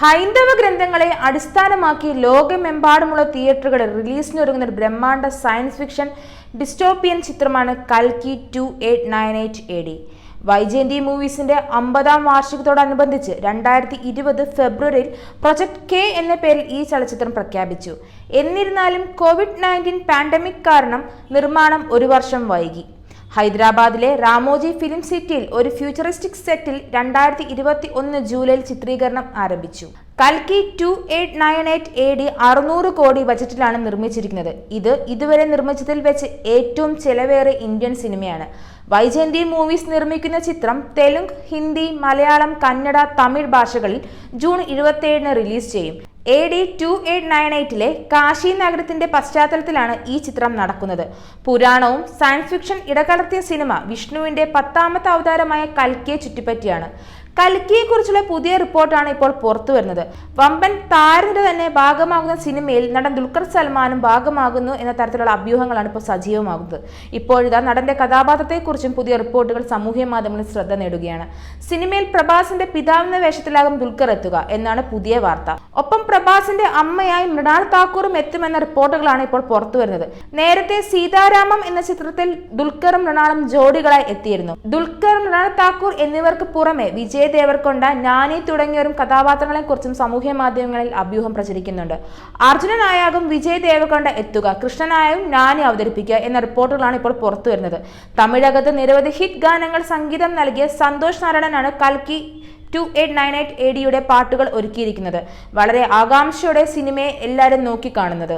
ഹൈന്ദവ ഗ്രന്ഥങ്ങളെ അടിസ്ഥാനമാക്കി ലോകമെമ്പാടുമുള്ള തിയേറ്ററുകളിൽ റിലീസിനൊരുങ്ങുന്ന ഒരു ബ്രഹ്മാണ്ഡ സയൻസ് ഫിക്ഷൻ ഡിസ്റ്റോപ്പിയൻ ചിത്രമാണ് കൽക്കി two eight nine eight A D. Vyjayanthi മൂവീസിന്റെ അമ്പതാം വാർഷികത്തോടനുബന്ധിച്ച് രണ്ടായിരത്തി ഇരുപത് ഫെബ്രുവരിയിൽ പ്രൊജക്ട് കെ എന്ന പേരിൽ ഈ ചലച്ചിത്രം പ്രഖ്യാപിച്ചു. എന്നിരുന്നാലും കോവിഡ് നയന്റീൻ പാൻഡമിക് കാരണം നിർമ്മാണം ഒരു വർഷം വൈകി. ഹൈദരാബാദിലെ റാമോജി ഫിലിം സിറ്റിയിൽ ഒരു ഫ്യൂച്ചറിസ്റ്റിക് സെറ്റിൽ രണ്ടായിരത്തി ഇരുപത്തി ഒന്ന് ജൂലൈയിൽ ചിത്രീകരണം ആരംഭിച്ചു. കൽക്കി two eight nine eight A D അറുന്നൂറ് കോടി ബജറ്റിലാണ് നിർമ്മിച്ചിരിക്കുന്നത്. ഇത് ഇതുവരെ നിർമ്മിച്ചതിൽ വെച്ച് ഏറ്റവും ചെലവേറിയ ഇന്ത്യൻ സിനിമയാണ്. വൈജയന്തി മൂവീസ് നിർമ്മിക്കുന്ന ചിത്രം തെലുങ്ക് ഹിന്ദി മലയാളം കന്നഡ തമിഴ് ഭാഷകളിൽ ജൂൺ ഇരുപത്തിയേഴിന് റിലീസ് ചെയ്യും. A D two eight nine എയ്റ്റിലെ Kashi നഗരത്തിന്റെ പശ്ചാത്തലത്തിലാണ് ഈ ചിത്രം നടക്കുന്നത്. പുരാണവും സയൻസ് ഫിക്ഷൻ ഇടകലർത്തിയ സിനിമ വിഷ്ണുവിന്റെ പത്താമത്തെ അവതാരമായ കൽക്കിയെ ചുറ്റിപ്പറ്റിയാണ്. കൽക്കിയെക്കുറിച്ചുള്ള പുതിയ റിപ്പോർട്ടാണ് ഇപ്പോൾ പുറത്തു വരുന്നത്. വമ്പൻ താരന്റെ തന്നെ ഭാഗമാകുന്ന സിനിമയിൽ നടൻ ദുൽഖർ സൽമാനും ഭാഗമാകുന്നു എന്ന തരത്തിലുള്ള അഭ്യൂഹങ്ങളാണ് ഇപ്പോൾ സജീവമാകുന്നത്. ഇപ്പോഴിതാ നടന്റെ കഥാപാത്രത്തെക്കുറിച്ചും പുതിയ റിപ്പോർട്ടുകൾ സാമൂഹ്യ മാധ്യമങ്ങളിൽ ശ്രദ്ധ നേടുകയാണ്. സിനിമയിൽ പ്രഭാസിന്റെ പിതാവെന്ന വേഷത്തിലാകും ദുൽഖർ എത്തുക എന്നാണ് പുതിയ വാർത്ത. ഒപ്പം പ്രഭാസിന്റെ അമ്മയായി മൃണാൾ താക്കൂറും എത്തുമെന്ന റിപ്പോർട്ടുകളാണ് ഇപ്പോൾ പുറത്തു വരുന്നത്. നേരത്തെ സീതാരാമം എന്ന ചിത്രത്തിൽ ദുൽഖറും മൃണാളും ജോഡികളായി എത്തിയിരുന്നു. ദുൽഖർ മൃണാൾ താക്കൂർ എന്നിവർക്ക് പുറമെ വിജയ് ദേവർകൊണ്ട നാനി തുടങ്ങിയവരും കഥാപാത്രങ്ങളെ കുറിച്ചും സാമൂഹ്യ മാധ്യമങ്ങളിൽ അഭ്യൂഹം പ്രചരിക്കുന്നുണ്ട്. അർജുനനായാകും വിജയ് ദേവർക്കൊണ്ട എത്തുക കൃഷ്ണനായും നാനി അവതരിപ്പിക്കുക എന്ന റിപ്പോർട്ടുകളാണ് ഇപ്പോൾ പുറത്തു വരുന്നത്. തമിഴകത്ത് നിരവധി ഹിറ്റ് ഗാനങ്ങൾ സംഗീതം നൽകിയ സന്തോഷ് നാരായണനാണ് കൽക്കി two eight nine eight A ഡിയുടെ പാട്ടുകൾ ഒരുക്കിയിരിക്കുന്നത്. വളരെ ആകാംക്ഷയോടെ സിനിമയെ എല്ലാവരും നോക്കിക്കാണുന്നത്.